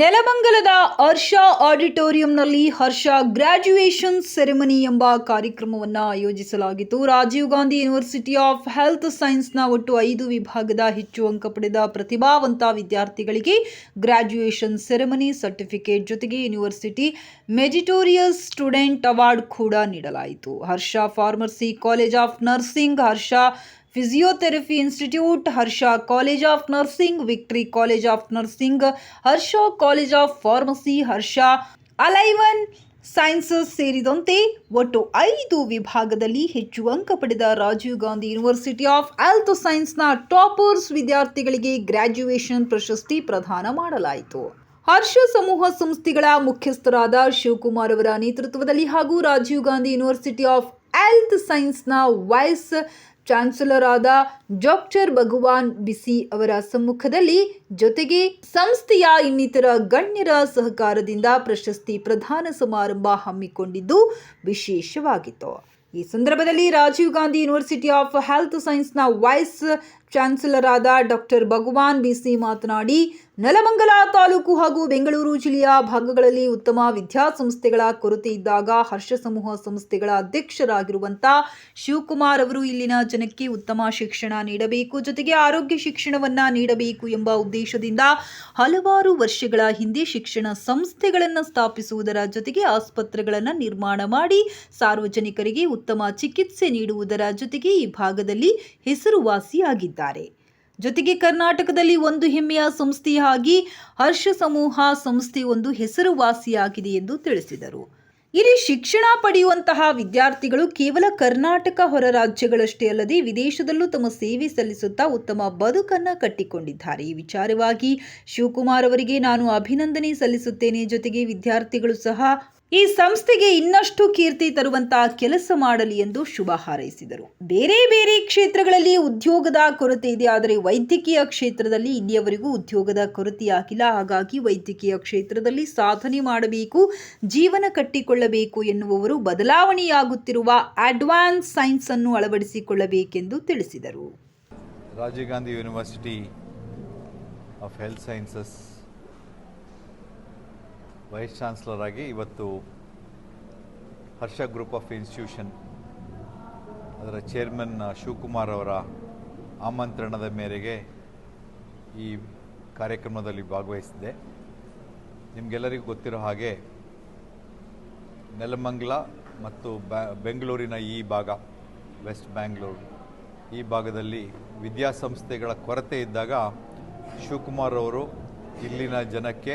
ನೆಲಮಂಗಲದ ಹರ್ಷ ಆಡಿಟೋರಿಯಂನಲ್ಲಿ ಹರ್ಷ graduation ceremony ಎಂಬ ಕಾರ್ಯಕ್ರಮವನ್ನು ಆಯೋಜಿಸಲಾಗಿತ್ತು. Rajiv Gandhi university of health ಸೈನ್ಸ್ನ ಒಟ್ಟು ಐದು ವಿಭಾಗದ ಹೆಚ್ಚು ಅಂಕ ಪಡೆದ ಪ್ರತಿಭಾವಂತ ವಿದ್ಯಾರ್ಥಿಗಳಿಗೆ ಗ್ರಾಜ್ಯುಯೇಷನ್ ಸೆರೆಮನಿ ಸರ್ಟಿಫಿಕೇಟ್ ಜೊತೆಗೆ ಯೂನಿವರ್ಸಿಟಿ ಮೆಜಿಟೋರಿಯಸ್ ಸ್ಟೂಡೆಂಟ್ ಅವಾರ್ಡ್ ಕೂಡ ನೀಡಲಾಯಿತು. Harsha pharmacy college of nursing Harsha physiotherapy institute Harsha college of nursing victory college of nursing Harsha college of pharmacy Harsha ಅಲೈವನ್ sciences ಸೇರಿದಂತೆ ಒಟ್ಟು ಐದು ವಿಭಾಗದಲ್ಲಿ ಹೆಚ್ಚು ಅಂಕ ಪಡೆದ Rajiv Gandhi university of health ಸೈನ್ಸ್ನ toppers ವಿದ್ಯಾರ್ಥಿಗಳಿಗೆ ಗ್ರ್ಯಾಜುಯೇಷನ್ ಪ್ರಶಸ್ತಿ ಪ್ರದಾನ ಮಾಡಲಾಯಿತು. ಹರ್ಷ ಸಮೂಹ ಸಂಸ್ಥೆಗಳ ಮುಖ್ಯಸ್ಥರಾದ ಶಿವಕುಮಾರ್ ಅವರ ನೇತೃತ್ವದಲ್ಲಿ ಹಾಗೂ Rajiv Gandhi university of health ಸೈನ್ಸ್ನ vice chancellor ಆದ ಡಾಕ್ಟರ್ ಭಗವಾನ್ ಬಿಸಿ ಅವರ ಸಮ್ಮುಖದಲ್ಲಿ ಜೊತೆಗೆ ಸಂಸ್ಥೆಯ ಇನ್ನಿತರ ಗಣ್ಯರ ಸಹಕಾರದಿಂದ ಪ್ರಶಸ್ತಿ ಪ್ರಧಾನ ಸಮಾರಂಭ ಹಮ್ಮಿಕೊಂಡಿದ್ದು ವಿಶೇಷವಾಗಿತ್ತು. ಈ ಸಂದರ್ಭದಲ್ಲಿ Rajiv Gandhi university of health ಸೈನ್ಸ್ನ vice chancellor ಆದ ಡಾಕ್ಟರ್ ಭಗವಾನ್ ಬಿಸಿ ಮಾತನಾಡಿ, ನೆಲಮಂಗಲ ತಾಲೂಕು ಹಾಗೂ ಬೆಂಗಳೂರು ಜಿಲ್ಲೆಯ ಭಾಗಗಳಲ್ಲಿ ಉತ್ತಮ ವಿದ್ಯಾಸಂಸ್ಥೆಗಳ ಕೊರತೆ ಇದ್ದಾಗ ಹರ್ಷ ಸಮೂಹ ಸಂಸ್ಥೆಗಳ ಅಧ್ಯಕ್ಷರಾಗಿರುವಂತ ಶಿವಕುಮಾರ್ ಅವರು ಇಲ್ಲಿನ ಜನಕ್ಕೆ ಉತ್ತಮ ಶಿಕ್ಷಣ ನೀಡಬೇಕು, ಜೊತೆಗೆ ಆರೋಗ್ಯ ಶಿಕ್ಷಣವನ್ನ ನೀಡಬೇಕು ಎಂಬ ಉದ್ದೇಶದಿಂದ ಹಲವಾರು ವರ್ಷಗಳ ಹಿಂದೆ ಶಿಕ್ಷಣ ಸಂಸ್ಥೆಗಳನ್ನು ಸ್ಥಾಪಿಸುವುದರ ಜೊತೆಗೆ ಆಸ್ಪತ್ರೆಗಳನ್ನು ನಿರ್ಮಾಣ ಮಾಡಿ ಸಾರ್ವಜನಿಕರಿಗೆ ಉತ್ತಮ ಚಿಕಿತ್ಸೆ ನೀಡುವುದರ ಜೊತೆಗೆ ಈ ಭಾಗದಲ್ಲಿ ಹೆಸರುವಾಸಿಯಾಗಿದ್ದಾರೆ. ಜೊತೆಗೆ ಕರ್ನಾಟಕದಲ್ಲಿ ಒಂದು ಹೆಮ್ಮೆಯ ಸಂಸ್ಥೆಯಾಗಿ ಹರ್ಷ ಸಮೂಹ ಸಂಸ್ಥೆ ಒಂದು ಹೆಸರುವಾಸಿಯಾಗಿದೆ ಎಂದು ತಿಳಿಸಿದರು. ಇಲ್ಲಿ ಶಿಕ್ಷಣ ಪಡೆಯುವಂತಹ ವಿದ್ಯಾರ್ಥಿಗಳು ಕೇವಲ ಕರ್ನಾಟಕ ಹೊರ ರಾಜ್ಯಗಳಷ್ಟೇ ಅಲ್ಲದೆ ವಿದೇಶದಲ್ಲೂ ತಮ್ಮ ಸೇವೆ ಸಲ್ಲಿಸುತ್ತಾ ಉತ್ತಮ ಬದುಕನ್ನು ಕಟ್ಟಿಕೊಂಡಿದ್ದಾರೆ. ಈ ವಿಚಾರವಾಗಿ ಶಿವಕುಮಾರ್ ಅವರಿಗೆ ನಾನು ಅಭಿನಂದನೆ ಸಲ್ಲಿಸುತ್ತೇನೆ. ಜೊತೆಗೆ ವಿದ್ಯಾರ್ಥಿಗಳು ಸಹ ಈ ಸಂಸ್ಥೆಗೆ ಇನ್ನಷ್ಟು ಕೀರ್ತಿ ತರುವಂತಹ ಕೆಲಸ ಮಾಡಲಿ ಎಂದು ಶುಭ ಹಾರೈಸಿದರು. ಬೇರೆ ಬೇರೆ ಕ್ಷೇತ್ರಗಳಲ್ಲಿ ಉದ್ಯೋಗದ ಕೊರತೆ ಇದೆ, ಆದರೆ ವೈದ್ಯಕೀಯ ಕ್ಷೇತ್ರದಲ್ಲಿ ಇಲ್ಲಿಯವರೆಗೂ ಉದ್ಯೋಗದ ಕೊರತೆಯಾಗಿಲ್ಲ ಹಾಗಾಗಿ ವೈದ್ಯಕೀಯ ಕ್ಷೇತ್ರದಲ್ಲಿ ಸಾಧನೆ ಮಾಡಬೇಕು, ಜೀವನ ಕಟ್ಟಿಕೊಳ್ಳಬೇಕು ಎನ್ನುವವರು ಬದಲಾವಣೆಯಾಗುತ್ತಿರುವ ಅಡ್ವಾನ್ಸ್ ಸೈನ್ಸ್ ಅನ್ನು ಅಳವಡಿಸಿಕೊಳ್ಳಬೇಕೆಂದು ತಿಳಿಸಿದರು. Rajiv Gandhi university of health sciences vice chancellor ಆಗಿ ಇವತ್ತು ಹರ್ಷ ಗ್ರೂಪ್ ಆಫ್ ಇನ್ಸ್ಟಿಟ್ಯೂಷನ್ ಅದರ ಚೇರ್ಮನ್ ಶಿವಕುಮಾರ್ ಅವರ ಆಮಂತ್ರಣದ ಮೇರೆಗೆ ಈ ಕಾರ್ಯಕ್ರಮದಲ್ಲಿ ಭಾಗವಹಿಸಿದೆ ನಿಮಗೆಲ್ಲರಿಗೂ ಗೊತ್ತಿರೋ ಹಾಗೆ ನೆಲಮಂಗ್ಲ ಮತ್ತು ಬೆಂಗಳೂರಿನ ಈ ಭಾಗ ವೆಸ್ಟ್ ಬ್ಯಾಂಗ್ಳೂರು ಈ ಭಾಗದಲ್ಲಿ ವಿದ್ಯಾಸಂಸ್ಥೆಗಳ ಕೊರತೆ ಇದ್ದಾಗ ಶಿವಕುಮಾರ್ ಅವರು ಇಲ್ಲಿನ ಜನಕ್ಕೆ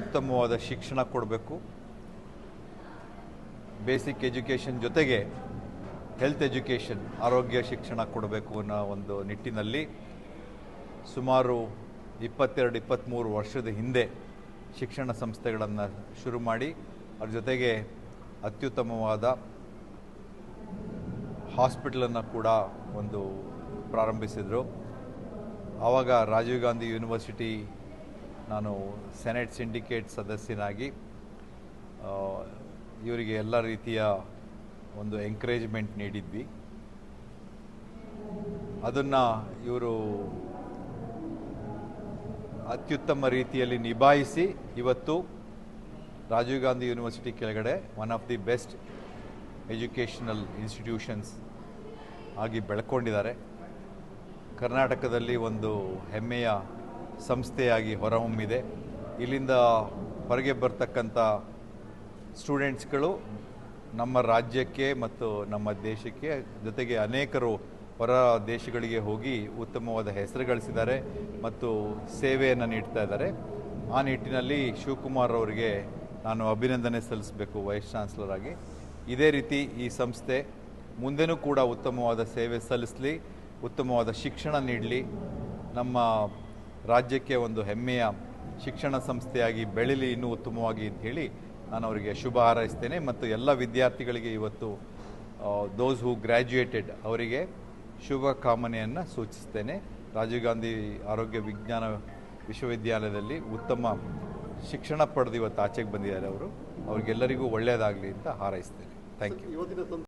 ಉತ್ತಮವಾದ ಶಿಕ್ಷಣ ಕೊಡಬೇಕು. ಬೇಸಿಕ್ ಎಜುಕೇಷನ್ ಜೊತೆಗೆ ಹೆಲ್ತ್ ಎಜುಕೇಷನ್ ಆರೋಗ್ಯ ಶಿಕ್ಷಣ ಕೊಡಬೇಕು ಅನ್ನೋ ಒಂದು ನಿಟ್ಟಿನಲ್ಲಿ ಸುಮಾರು ಇಪ್ಪತ್ತೆರಡು ಇಪ್ಪತ್ತ್ಮೂರು ವರ್ಷದ ಹಿಂದೆ ಶಿಕ್ಷಣ ಸಂಸ್ಥೆಗಳನ್ನು ಶುರು ಮಾಡಿ, ಅದ್ರ ಜೊತೆಗೆ ಅತ್ಯುತ್ತಮವಾದ ಹಾಸ್ಪಿಟಲನ್ನು ಕೂಡ ಒಂದು ಪ್ರಾರಂಭಿಸಿದರು. ಆವಾಗ ರಾಜೀವ್ ಗಾಂಧಿ ಯೂನಿವರ್ಸಿಟಿ ನಾನು ಸೆನೆಟ್ ಸಿಂಡಿಕೇಟ್ ಸದಸ್ಯನಾಗಿ ಇವರಿಗೆ ಎಲ್ಲ ರೀತಿಯ ಒಂದು ಎಂಕರೇಜ್ಮೆಂಟ್ ನೀಡಿದ್ವಿ. ಅದನ್ನು ಇವರು ಅತ್ಯುತ್ತಮ ರೀತಿಯಲ್ಲಿ ನಿಭಾಯಿಸಿ ಇವತ್ತು ರಾಜೀವ್ ಗಾಂಧಿ ಯೂನಿವರ್ಸಿಟಿ ಕೆಳಗಡೆ one of the best educational institutions ಆಗಿ ಬೆಳ್ಕೊಂಡಿದ್ದಾರೆ. ಕರ್ನಾಟಕದಲ್ಲಿ ಒಂದು ಹೆಮ್ಮೆಯ ಸಂಸ್ಥೆಯಾಗಿ ಹೊರಹೊಮ್ಮಿದೆ. ಇಲ್ಲಿಂದ ಹೊರಗೆ ಬರ್ತಕ್ಕಂಥ ಸ್ಟೂಡೆಂಟ್ಸ್ಗಳು ನಮ್ಮ ರಾಜ್ಯಕ್ಕೆ ಮತ್ತು ನಮ್ಮ ದೇಶಕ್ಕೆ ಜೊತೆಗೆ ಅನೇಕರು ಹೊರ ದೇಶಗಳಿಗೆ ಹೋಗಿ ಉತ್ತಮವಾದ ಹೆಸರು ಗಳಿಸಿದ್ದಾರೆ ಮತ್ತು ಸೇವೆಯನ್ನು ನೀಡ್ತಾ ಇದ್ದಾರೆ. ಆ ನಿಟ್ಟಿನಲ್ಲಿ ಶಿವಕುಮಾರ್ ಅವರಿಗೆ ನಾನು ಅಭಿನಂದನೆ ಸಲ್ಲಿಸಬೇಕು ವೈಸ್ ಚಾನ್ಸಲರ್ ಆಗಿ. ಇದೇ ರೀತಿ ಈ ಸಂಸ್ಥೆ ಮುಂದೆನೂ ಕೂಡ ಉತ್ತಮವಾದ ಸೇವೆ ಸಲ್ಲಿಸಲಿ, ಉತ್ತಮವಾದ ಶಿಕ್ಷಣ ನೀಡಲಿ. ನಮ್ಮ ರಾಜ್ಯಕ್ಕೆ ಒಂದು ಹೆಮ್ಮೆಯ ಶಿಕ್ಷಣ ಸಂಸ್ಥೆಯಾಗಿ ಬೆಳೀಲಿ ಇನ್ನೂ ಉತ್ತಮವಾಗಿ ಅಂತ ಹೇಳಿ ನಾನು ಅವರಿಗೆ ಶುಭ ಹಾರೈಸ್ತೇನೆ. ಮತ್ತು ಎಲ್ಲ ವಿದ್ಯಾರ್ಥಿಗಳಿಗೆ ಇವತ್ತು ದೋಸ್ ಹೂ ಗ್ರ್ಯಾಜುಯೇಟೆಡ್ ಅವರಿಗೆ ಶುಭ ಕಾಮನೆಯನ್ನು ಸೂಚಿಸ್ತೇನೆ. ರಾಜೀವ್ ಗಾಂಧಿ ಆರೋಗ್ಯ ವಿಜ್ಞಾನ ವಿಶ್ವವಿದ್ಯಾಲಯದಲ್ಲಿ ಉತ್ತಮ ಶಿಕ್ಷಣ ಪಡೆದು ಇವತ್ತು ಆಚೆಗೆ ಬಂದಿದ್ದಾರೆ ಅವರು. ಅವ್ರಿಗೆಲ್ಲರಿಗೂ ಒಳ್ಳೆಯದಾಗಲಿ ಅಂತ ಹಾರೈಸ್ತೇನೆ. Thank you